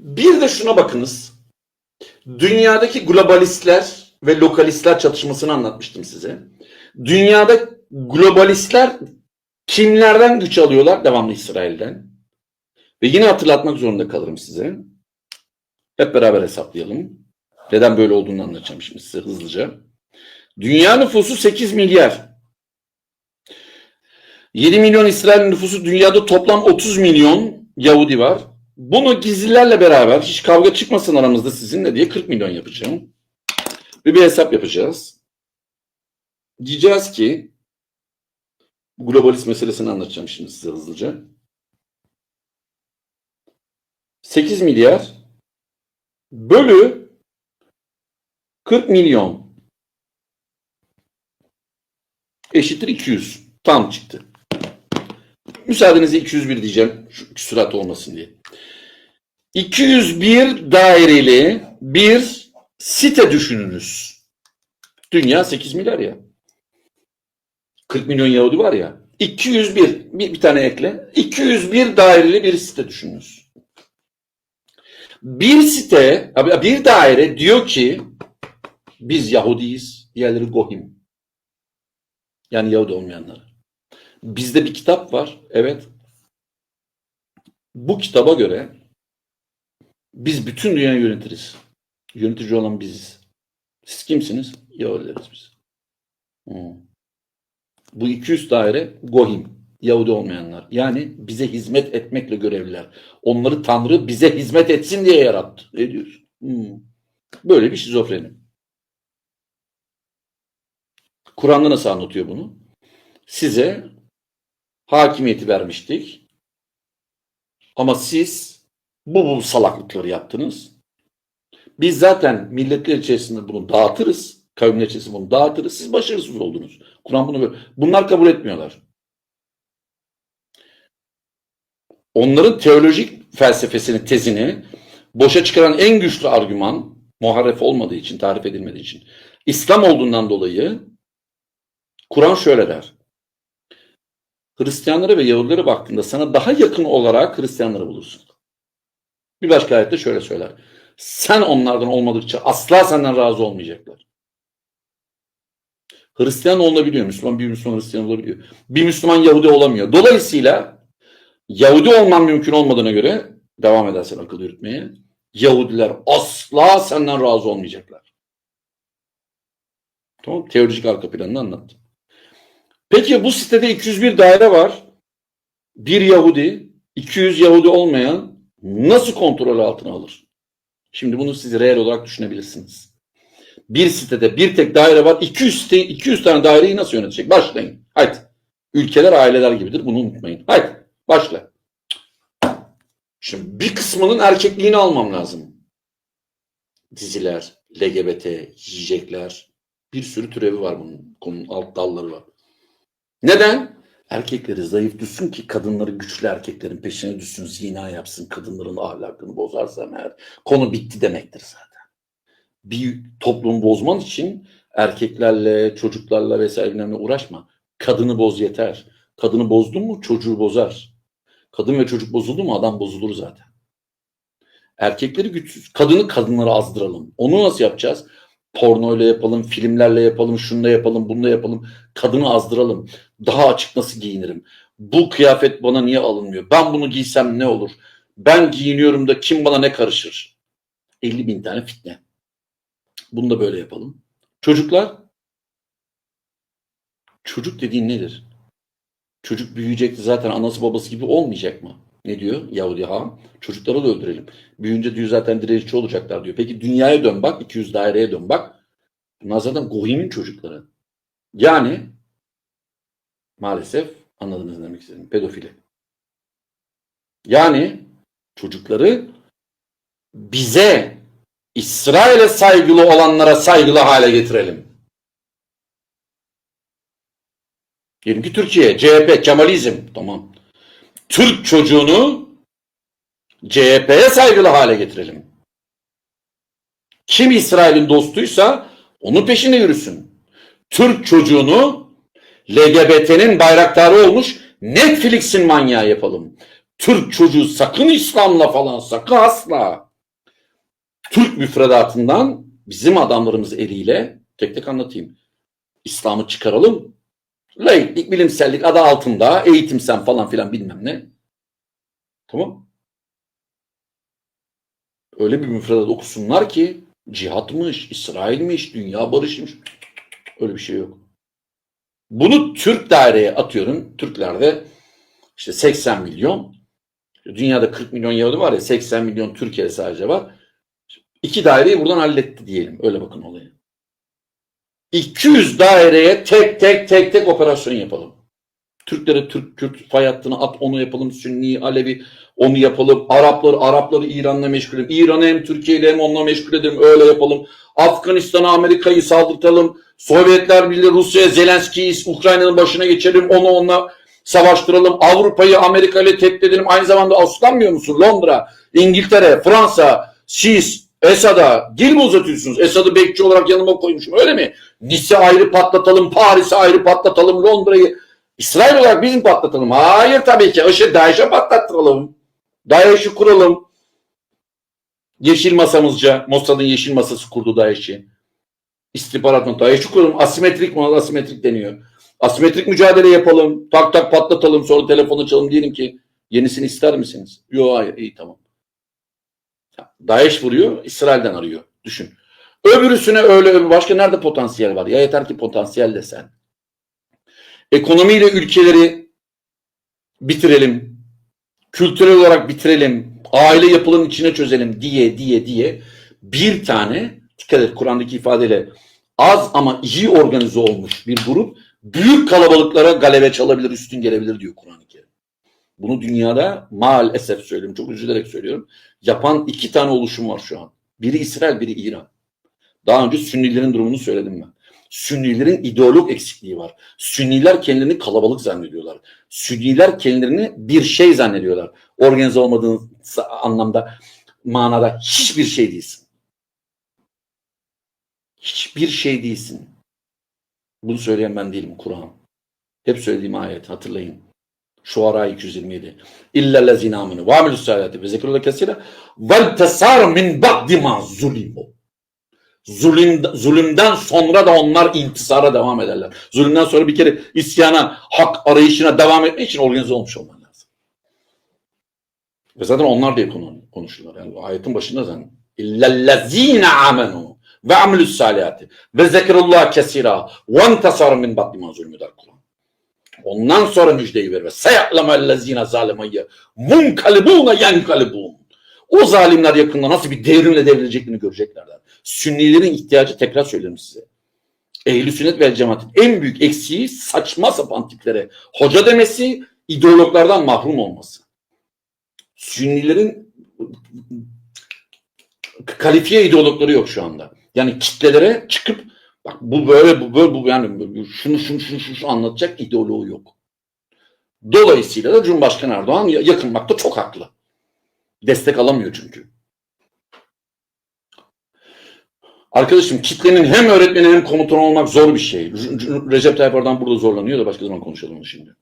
Bir de şuna bakınız. Dünyadaki globalistler ve lokalistler çatışmasını anlatmıştım size. Dünyada globalistler kimlerden güç alıyorlar? Devamlı İsrail'den. Ve yine hatırlatmak zorunda kalırım size. Hep beraber hesaplayalım. Neden böyle olduğunu anlatacağım şimdi size hızlıca. Dünya nüfusu 8 milyar. 7 milyon İsrail nüfusu dünyada toplam 30 milyon Yahudi var. Bunu gizlilerle beraber hiç kavga çıkmasın aramızda sizinle diye 40 milyon yapacağım. Ve bir hesap yapacağız. Diyeceğiz ki globalist meselesini anlatacağım şimdi size hızlıca. 8 milyar bölü 40 milyon eşittir 200. Tam çıktı. Müsaadenizle 201 diyeceğim. Şu küsurat olmasın diye. 201 daireli bir site düşününüz. Dünya 8 milyar ya. 40 milyon Yahudi var ya. 201 bir, bir tane ekle. 201 daireli bir site düşününüz. Bir site, bir daire diyor ki biz Yahudiyiz, diğerleri Gohim. Yani Yahudi olmayanlar. Bizde bir kitap var. Evet. Bu kitaba göre biz bütün dünyayı yönetiriz. Yönetici olan biziz. Siz kimsiniz? Yahudileriz biz. Hmm. Bu 200 daire Gohim. Yahudi olmayanlar. Yani bize hizmet etmekle görevliler. Onları Tanrı bize hizmet etsin diye yarattı. Ne diyorsun? Hmm. Böyle bir şizofreni. Kur'an'da nasıl anlatıyor bunu? Size hakimiyeti vermiştik. Ama siz bu, bu salaklıkları yaptınız. Biz zaten milletler içerisinde bunu dağıtırız. Kavimler içerisinde bunu dağıtırız. Siz başarısız oldunuz. Kur'an bunu böyle. Bunlar kabul etmiyorlar. Onların teolojik felsefesini, tezini boşa çıkaran en güçlü argüman muharref olmadığı için, tarif edilmediği için. İslam olduğundan dolayı Kur'an şöyle der. Hristiyanlara ve Yahudilere baktığında sana daha yakın olarak Hristiyanları bulursun. Bir başka ayette şöyle söyler. Sen onlardan olmadıkça asla senden razı olmayacaklar. Hristiyan olabiliyor. Müslüman bir Müslüman Hristiyan olabiliyor. Bir Müslüman Yahudi olamıyor. Dolayısıyla Yahudi olman mümkün olmadığına göre devam edersen akıl yürütmeye Yahudiler asla senden razı olmayacaklar. Tamam Teolojik arka planını anlattım. Peki bu sitede 201 daire var. Bir Yahudi, 200 Yahudi olmayan nasıl kontrol altına alır? Şimdi bunu siz reel olarak düşünebilirsiniz. Bir sitede bir tek daire var. 200, site, 200 tane daireyi nasıl yönetecek? Başlayın. Haydi. Ülkeler aileler gibidir. Bunu unutmayın. Haydi. Başla. Şimdi bir kısmının erkekliğini almam lazım. Diziler, LGBT, yiyecekler. Bir sürü türevi var bunun. Konunun alt dalları var. Neden? Erkekleri zayıf düşsün ki kadınları güçlü erkeklerin peşine düşsün, zina yapsın, kadınların ahlakını bozarsa eğer konu bitti demektir zaten. Bir toplum bozman için erkeklerle, çocuklarla vesairelerle uğraşma. Kadını boz yeter. Kadını bozdun mu çocuğu bozar. Kadın ve çocuk bozuldu mu adam bozulur zaten. Erkekleri güçsüz, kadını kadınları azdıralım. Onu nasıl yapacağız? Pornoyla yapalım, filmlerle yapalım, şunu yapalım, bunu yapalım. Kadını azdıralım. Daha açık nasıl giyinirim? Bu kıyafet bana niye alınmıyor? Ben bunu giysem ne olur? Ben giyiniyorum da kim bana ne karışır? 50 bin tane fitne. Bunu da böyle yapalım. Çocuklar, çocuk dediğin nedir? Çocuk büyüyecekti zaten anası babası gibi olmayacak mı? Ne diyor Yahudi ha? Çocukları da öldürelim. Büyüyünce diyor zaten direnişçi olacaklar diyor. Peki dünyaya dön bak, 200 daireye dön bak. Bunlar zaten Gohim'in çocukları. Yani maalesef anladınız ne demek istedim. Pedofili. Yani çocukları bize İsrail'e saygılı olanlara saygılı hale getirelim. Diyelim ki Türkiye, CHP, Kemalizm. Tamam. Türk çocuğunu CHP'ye saygılı hale getirelim. Kim İsrail'in dostuysa onun peşine yürüsün. Türk çocuğunu LGBT'nin bayraktarı olmuş Netflix'in manyağı yapalım. Türk çocuğu sakın İslam'la falan sakın asla. Türk müfredatından bizim adamlarımız eliyle tek tek anlatayım. İslam'ı çıkaralım. Laiklik, bilimsellik adı altında eğitimsel falan filan bilmem ne. Tamam. Öyle bir müfredat okusunlar ki cihatmış, İsrail'miş, dünya barışmış. Öyle bir şey yok. Bunu Türk daireye atıyorum. Türklerde işte 80 milyon. Dünyada 40 milyon Yahudi var ya 80 milyon Türkiye'de sadece var. İki daireyi buradan halletti diyelim. Öyle bakın olaya. 200 daireye tek tek tek tek operasyon yapalım. Türklere Türk Kürt fay hattını at onu yapalım. Sünni, Alevi onu yapalım. Arapları Arapları İran'la meşgul edelim. İran'ı hem Türkiye ile hem onunla meşgul edelim. Öyle yapalım. Afganistan'a Amerika'yı saldırtalım. Sovyetler Birliği Rusya'ya Zelenski'yi Ukrayna'nın başına geçelim. Onu onunla savaştıralım. Avrupa'yı Amerika ile tehdit edelim. Aynı zamanda aslanmıyor musun? Londra, İngiltere, Fransa, siz Esad'a dil mi uzatıyorsunuz? Esad'ı bekçi olarak yanıma koymuşum öyle mi? Nice ayrı patlatalım, Paris'i ayrı patlatalım, Londra'yı İsrail olarak bizim patlatalım. Hayır tabii ki. IŞİD, DAEŞ'e patlattıralım. DAEŞ'i kuralım. Yeşil masamızca, Mossad'ın yeşil masası kurdu DAEŞ'i. İstihbarat mı? DAEŞ'i kuralım. Asimetrik mi? Asimetrik deniyor. Asimetrik mücadele yapalım. Tak tak patlatalım. Sonra telefon açalım. Diyelim ki yenisini ister misiniz? Yok hayır. iyi tamam. DAEŞ vuruyor. İsrail'den arıyor. Düşün. Öbürüsüne öyle öbür. Başka nerede potansiyel var? Ya yeter ki potansiyel de sen. Ekonomiyle ülkeleri bitirelim. Kültürel olarak bitirelim. Aile yapılarının içine çözelim diye diye diye bir tane dikkat et Kur'an'daki ifadeyle az ama iyi organize olmuş bir grup büyük kalabalıklara galebe çalabilir, üstün gelebilir diyor Kur'an-ı Kerim. Bunu dünyada maalesef söylüyorum, çok üzülerek söylüyorum. Yapan iki tane oluşum var şu an. Biri İsrail, biri İran. Daha önce Sünnilerin durumunu söyledim ben. Sünnilerin ideolog eksikliği var. Sünniler kendilerini kalabalık zannediyorlar. Sünniler kendilerini bir şey zannediyorlar. Organize olmadığın anlamda, manada hiçbir şey değilsin. Hiçbir şey değilsin. Bunu söyleyen ben değilim Kur'an. Hep söylediğim ayet hatırlayın. Şuara 227. İlla lezine amenu ve amelus salihati ve zikrullah kesire vel tesar min ba'di ma zulimu. Zulüm, zulümden sonra da onlar intisara devam ederler. Zulümden sonra bir kere isyana, hak arayışına devam etmek için organize olmuş olman lazım. Ve zaten onlar diye konu, konuşurlar. Yani ayetin başında zaten illellezine amenu ve amelus salihati ve zikrullah kesira ve intisara min ba'di ma zulmü der Kur'an. Ondan sonra müjdeyi ver ve seya'lemellezine zalimeyye munkalibune yenkalibun. O zalimler yakında nasıl bir devrimle devrileceklerini göreceklerler. Sünnilerin ihtiyacı tekrar söylerim size. Ehl-i sünnet ve cemaatin en büyük eksiği saçma sapan tiplere hoca demesi, ideologlardan mahrum olması. Sünnilerin kalifiye ideologları yok şu anda. Yani kitlelere çıkıp bak bu böyle bu böyle bu yani şunu şunu şunu şunu, anlatacak ideoloğu yok. Dolayısıyla da Cumhurbaşkanı Erdoğan yakınmakta çok haklı. Destek alamıyor çünkü. Arkadaşım kitlenin hem öğretmeni hem komutan olmak zor bir şey. Recep Tayyip Erdoğan burada zorlanıyor da başka zaman konuşalım onu şimdi.